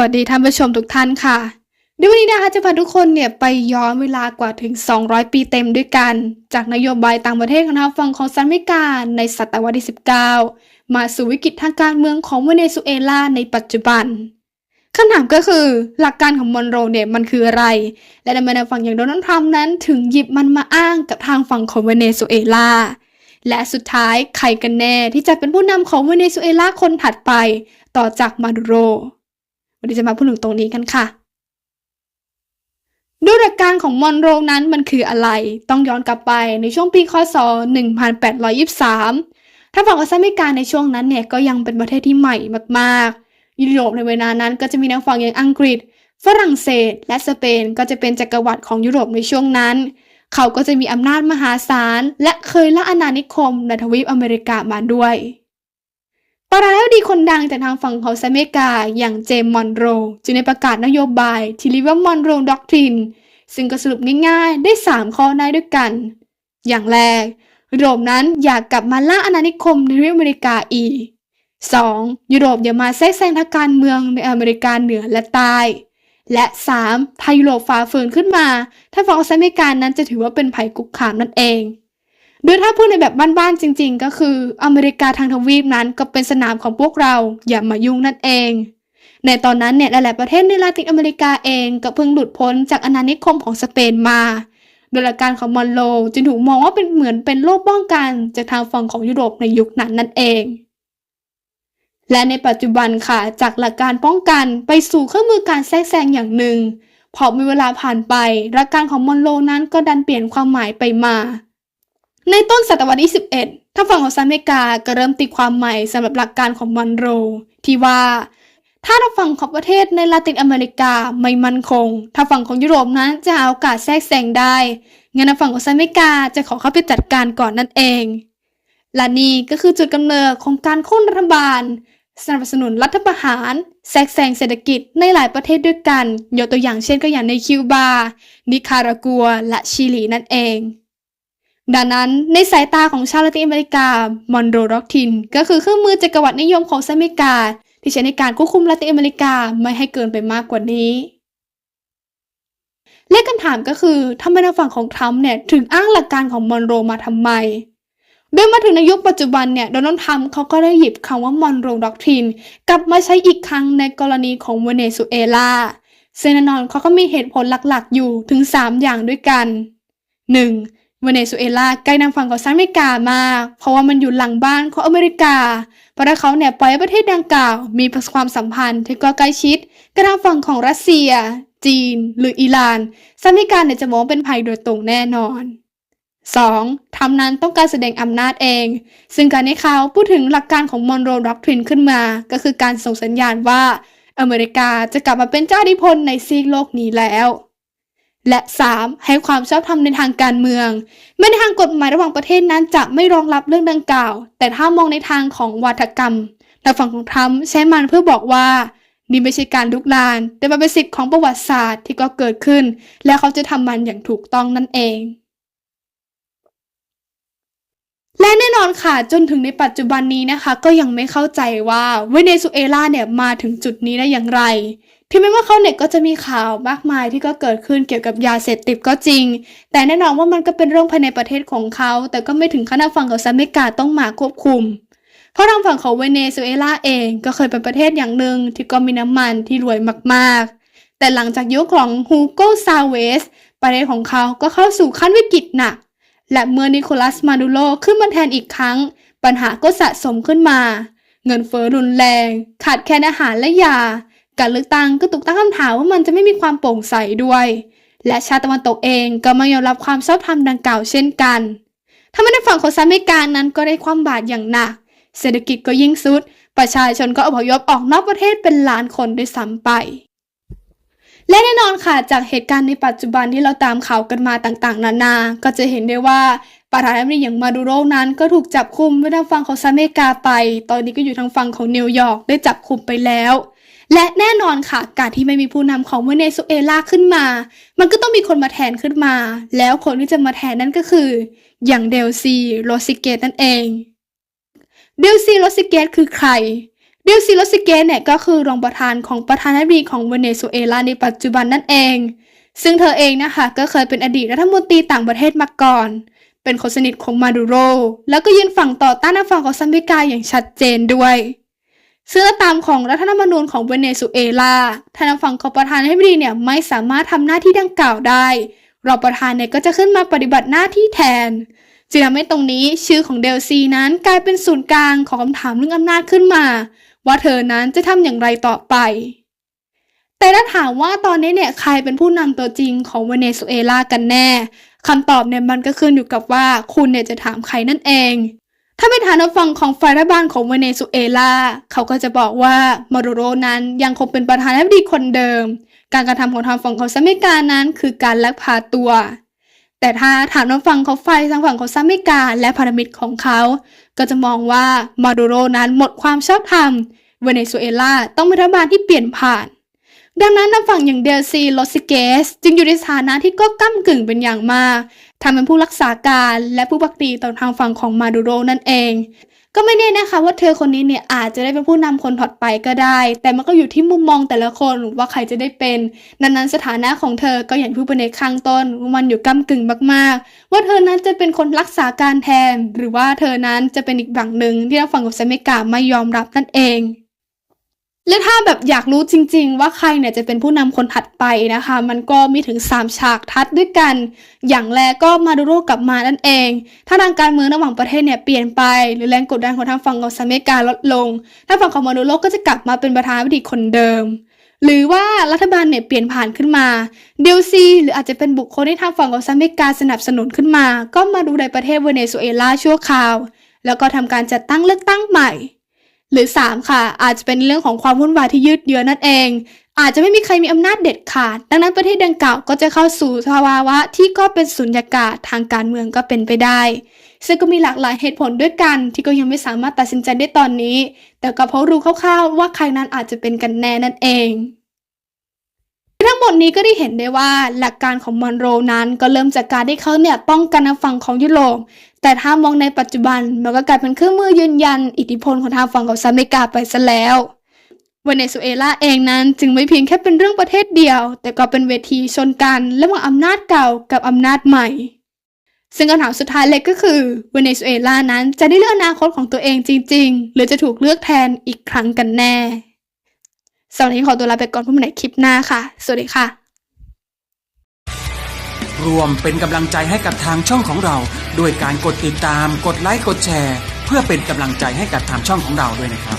วัสดีท่านผู้ชมทุกท่านค่ะในวันนี้นะคะจะพาทุกคนเนี่ยไปย้อนเวลากว่าถึง 200 ปีเต็มด้วยกัน จากนโยบายต่างประเทศของทางฝั่งของสหรัฐอเมริกาในศตวรรษที่ 19 มาสู่วิกฤตทางการเมืองของเวเนซุเอลาในปัจจุบันคำถามก็คือหลักการของมอนโรเนี่ยมันคืออะไร และทำไมทางฝั่งอย่างโดนัลด์ทรัมป์นั้นถึงหยิบมันมาอ้างกับทางฝั่งของเวเนซุเอลาและสุดท้ายใครกันแน่ที่จะเป็นผู้นำของเวเนซุเอลาคนถัดไป ต่อจากมาดูโร วันนี้จะมาพูดถึงตรงนี้กันค่ะด้วยหลักการของมอนโรนั้นมันคืออะไร ต้องย้อนกลับไปในช่วงปีคศ 1823 ถ้าฝั่งของสหรัฐอเมริกาในช่วงนั้นเนี่ยก็ยังเป็นประเทศที่ใหม่มากๆ ยุโรปในเวลานั้นก็จะมีทางฝั่งอย่างอังกฤษ ฝรั่งเศส และสเปนก็จะเป็นจักรวรรดิของยุโรปในช่วงนั้น เขาก็จะมีอำนาจมหาศาล และเคยล่าอาณานิคมในทวีปอเมริกามาด้วย ประธานาธิบดีคนดังจากทางฝั่งของสหรัฐอเมริกา อย่างเจมส์มอนโร จึงได้ประกาศนโยบายที่เรียกว่ามอนโรด็อกทริน ซึ่งก็สรุปง่ายๆ ได้ 3 ข้อได้ด้วยกัน อย่างแรกยุโรปนั้นอยากกลับมาล่าอาณานิคมในทวีปอเมริกาอีก 2. ยุโรปอย่ามาแทรกแซงทางการเมืองในอเมริกาเหนือและใต้ และ 3. ถ้ายุโรปฝ่าฝืนขึ้นมา ถ้าฝั่งสหรัฐอเมริกานั้นจะถือว่าเป็นภัยคุกคามนั่นเอง โดยถ้าพูดในแบบบ้านๆจริง ๆ ก็คืออเมริกาทางทวีปนั้นก็เป็นสนามของพวกเราอย่ามายุ่งนั่นเอง ในตอนนั้นเนี่ยหลายๆประเทศในลาตินอเมริกาเองก็เพิ่งหลุดพ้นจากอาณานิคมของสเปนมา โดยหลักการของมอนโรจึงถูกมองว่าเป็นเหมือนเป็นโลกป้องกันจากทางฝั่งของยุโรปในยุคนั้นนั่นเองและในปัจจุบันค่ะ จากหลักการป้องกันไปสู่เครื่องมือการแทรกแซงอย่างหนึ่ง พอมีเวลาผ่านไปหลักการของมอนโรนั้นก็ดันเปลี่ยนความหมายไปมา ในต้นศตวรรษที่ 11 ทางฝั่งของสหรัฐอเมริกาก็เริ่มตีความใหม่สำหรับหลักการของมอนโร ที่ว่า ถ้าทางฝั่งของประเทศในลาตินอเมริกาไม่มั่นคงทางฝั่งของยุโรปนั้นจะหาโอกาสแทรกแซงได้งั้นทางฝั่งของสหรัฐอเมริกาจะขอเข้าไปจัดการก่อนนั่นเอง และนี่ก็คือจุดกำเนิดของการโค่นรัฐบาล สนับสนุนรัฐประหารแทรกแซงเศรษฐกิจในหลายประเทศด้วยกันยกตัวอย่างเช่นก็อย่างในคิวบา นิคารากัว และชิลีนั่นเอง ดังนั้นในสายตาของชาวละตินอเมริกามอนโรด็อกทิน ก็คือเครื่องมือจักรวรรดินิยมของสหรัฐอเมริกา ที่ใช้ในการควบคุมละตินอเมริกาไม่ให้เกินไปมากกว่านี้ และคำถามก็คือทำไมทางฝั่งของทรัมป์เนี่ยถึงอ้างหลักการของมอนโรมาทำไมโดยมาถึงในยุคปัจจุบันเนี่ยโดนัลด์ทรัมป์เขาก็ได้หยิบคำว่ามอนโรด็อกทิน กลับมาใช้อีกครั้งในกรณีของเวเนซุเอลาซึ่งแน่นอนเขาก็มีเหตุผลหลักๆ อยู่ถึง 3 อย่างด้วยกัน 1. เวเนซุเอลาใกล้ทางฝั่งของสหรัฐอเมริกามากเพราะว่ามันอยู่หลังบ้านของอเมริกา เพราะถ้าเขาเนี่ยปล่อยประเทศดังกล่าว มีความสัมพันธ์ที่ก็ใกล้ชิดกับทางฝั่งของรัสเซีย จีน หรืออิหร่านสหรัฐอเมริกาเนี่ยจะมองเป็นภัยโดยตรงแน่นอน 2. ทำนั้นต้องการแสดงอำนาจเอง ซึ่งการที่เขาพูดถึงหลักการของมอนโรด็อกทรินขึ้นมา ก็คือการส่งสัญญาณว่า อเมริกาจะกลับมาเป็นเจ้าอิทธิพลในซีกโลกนี้แล้ว และ 3. ให้ความชอบธรรมในทางการเมืองแม้ในทางกฎหมายระหว่างประเทศนั้นจะไม่รองรับเรื่องดังกล่าว แต่ถ้ามองในทางของวาทกรรมทางฝั่งของทรัมป์ใช้มันเพื่อบอกว่านี่ไม่ใช่การลุกลาน แต่มันเป็นสิทธิ์ของประวัติศาสตร์ที่ก็เกิดขึ้น และเขาจะทำมันอย่างถูกต้องนั่นเอง และแน่นอนค่ะ จนถึงในปัจจุบันนี้นะคะ ก็ยังไม่เข้าใจว่าเวเนซุเอลาเนี่ยมาถึงจุดนี้ได้อย่างไร ที่แม้ว่าเขาเนี่ยก็จะมีข่าวมากมายที่ก็เกิดขึ้นเกี่ยวกับยาเสพติดก็จริง แต่แน่นอนว่ามันก็เป็นเรื่องภายในประเทศของเขา แต่ก็ไม่ถึงขั้นฝั่งของสหรัฐอเมริกาต้องมาควบคุม เพราะทางฝั่งของเวเนซุเอลาเองก็เคยเป็นประเทศอย่างหนึ่งที่ก็มีน้ำมันที่รวยมากๆ แต่หลังจากยุคของฮูโกซาเวสประเทศของเขาก็เข้าสู่ขั้นวิกฤตหนัก และเมื่อนิโคลัสมาดูโรขึ้นมาแทนอีกครั้ง ปัญหาก็สะสมขึ้นมา เงินเฟ้อรุนแรง ขาดแคลนอาหารและยา การเลือกตั้งก็ถูกตั้งคำถามว่ามันจะไม่มีความโปร่งใสด้วย และชาติตะวันตกเองก็ไม่ยอมรับความชอบธรรมดังกล่าวเช่นกันทำให้ในฝั่งของสหรัฐอเมริกานั้นก็ได้ความบาดอย่างหนัก เศรษฐกิจก็ยิ่งสุด ประชาชนก็อพยพออกนอกประเทศเป็นล้านคนด้วยซ้ำไป และแน่นอนค่ะจากเหตุการณ์ในปัจจุบันที่เราตามข่าวกันมาต่างๆ นานา ก็จะเห็นได้ว่าประธานาธิบดีอย่างมาดูโรนั้นก็ถูกจับคุมไว้ทางฝั่งของสหรัฐอเมริกาไป ตอนนี้ก็อยู่ทางฝั่งของนิวยอร์กได้จับคุมไปแล้ว และแน่นอนค่ะ การที่ไม่มีผู้นำของเวเนซุเอลาขึ้นมา มันก็ต้องมีคนมาแทนขึ้นมา แล้วคนที่จะมาแทนนั่นก็คือ อย่างเดลซีโรซิเกตนั่นเอง เดลซีโรซิเกตคือใคร เดลซิโลซิเกสเนี่ยก็คือรองประธานของประธานาธิบดีของเวเนซุเอลาในปัจจุบันนั่นเอง ซึ่งเธอเองนะคะก็เคยเป็นอดีตรัฐมนตรีต่างประเทศมาก่อน เป็นคนสนิทของมาดูโร แล้วก็ยืนฝั่งต่อต้านฝั่งของซัมบิกาอย่างชัดเจนด้วย ซึ่งตามของรัฐธรรมนูญของเวเนซุเอลาทางฝั่งของประธานาธิบดีเนี่ยไม่สามารถทำหน้าที่ดังกล่าวได้ รองประธานเนี่ยก็จะขึ้นมาปฏิบัติหน้าที่แทนจึงทำให้ตรงนี้ชื่อของเดลซีนั้นกลายเป็นศูนย์กลางของคำถามเรื่องอำนาจขึ้นมา ว่าเธอนั้นจะทำอย่างไรต่อไป แต่ถ้าถามว่าตอนนี้เนี่ยใครเป็นผู้นำตัวจริงของเวเนซุเอลากันแน่คำตอบเนี่ยมันก็ขึ้นอยู่กับว่าคุณเนี่ยจะถามใครนั่นเอง ถ้าเป็นฐานฟังของฝ่ายรัฐบาลของเวเนซุเอลา เขาก็จะบอกว่ามาดูโรนั้นยังคงเป็นประธานาธิบดีคนเดิม การกระทำของทางฝั่งของซัมเมกานั้นคือการลักพาตัว แต่ถ้าถามทางฝั่งของฝ่ายทางฝั่งของซัมเมกาและพันธมิตรของเขา ก็จะมองว่ามาดูโรนั้นหมดความชอบธรรม เวเนซุเอลาต้องเป็นรัฐบาลที่เปลี่ยนผ่าน ดังนั้นทางฝั่งอย่างเดลซีโลซิเกสจึงอยู่ในสถานะที่ก็ก้ากึ่งเป็นอย่างมาก ทำเป็นผู้รักษาการและผู้บักดีต่อทางฝั่งของมาดูโรนั่นเอง ก็ไม่แน่นะคะว่าเธอคนนี้เนี่ยอาจจะได้เป็นผู้นำคนถัดไปก็ได้ แต่มันก็อยู่ที่มุมมองแต่ละคนว่าใครจะได้เป็น ดังนั้นสถานะของเธอก็อย่างที่พูดไปในข้างต้นมันอยู่ก้ากึ่งมากๆ ว่าเธอนั้นจะเป็นคนรักษาการแทน หรือว่าเธอนั้นจะเป็นอีกฝั่งหนึ่งที่ทางฝั่งของเซเมกาไม่ยอมรับนั่นเอง และถ้าแบบอยากรู้จริง ๆ ว่าใครเนี่ยจะเป็นผู้นำคนถัดไปนะคะ มันก็มีถึง 3 ฉากทัดด้วยกัน อย่างแรกก็มาดูโรกลับมานั่นเอง ถ้าทางการเมืองระหว่างประเทศเนี่ยเปลี่ยนไป หรือแรงกดดันของทางฝั่งของสหรัฐอเมริกาลดลงทาฝั่งของมาดูโรก็จะกลับมาเป็นประธานาธิบดีคนเดิมหรือว่ารัฐบาลเนี่ยเปลี่ยนผ่านขึ้นมาเดลซีหรืออาจจะเป็นบุคคลที่ทางฝั่งของสหรัฐอเมริกาสนับสนุนขึ้นมา ก็มาดูในประเทศเวเนซุเอลาชั่วคราว แล้วก็ทำการจัดตั้งเลือกตั้งใหม่ หรือ 3 ค่ะ อาจจะเป็นเรื่องของความวุ่นวายที่ยืดเยื้อนั่นเอง อาจจะไม่มีใครมีอำนาจเด็ดขาด ดังนั้นประเทศดังกล่าวก็จะเข้าสู่ภาวะที่ก็เป็นสุญญากาศทางการเมืองก็เป็นไปได้ ซึ่งก็มีหลากหลายเหตุผลด้วยกัน ที่ก็ยังไม่สามารถตัดสินใจได้ตอนนี้ แต่ก็เพราะรู้คร่าวๆว่าใครนั้นอาจจะเป็นกันแน่นั่นเอง ทั้งหมดนี้ก็ได้เห็นได้ว่าหลักการของมอนโรนั้นก็เริ่มจากการที่เขาเนี่ยป้องกันทางฝั่งของยุโรป แต่ถ้ามองในปัจจุบันมันก็กลายเป็นเครื่องมือยืนยัน อิทธิพลของทางฝั่งของสหรัฐอเมริกาไปซะแล้วเวเนซุเอลาเองนั้นจึงไม่เพียงแค่เป็นเรื่องประเทศเดียว แต่ก็เป็นเวทีชนกันระหว่างอำนาจเก่ากับอำนาจใหม่ ซึ่งคำถามสุดท้ายเลยก็คือเวเนซุเอลานั้นจะได้เลือกอนาคตของตัวเองจริง ๆ หรือจะถูกเลือกแทนอีกครั้งกันแน่ สำหรับวันนี้ขอตัวลาไปก่อนพบกันในคลิปหน้าค่ะ สวัสดีค่ะ รวมเป็นกำลังใจให้กับทางช่องของเรา ด้วยการกดติดตาม กดไลค์ กดแชร์ เพื่อเป็นกำลังใจให้กับทางช่องของเราด้วยนะครับ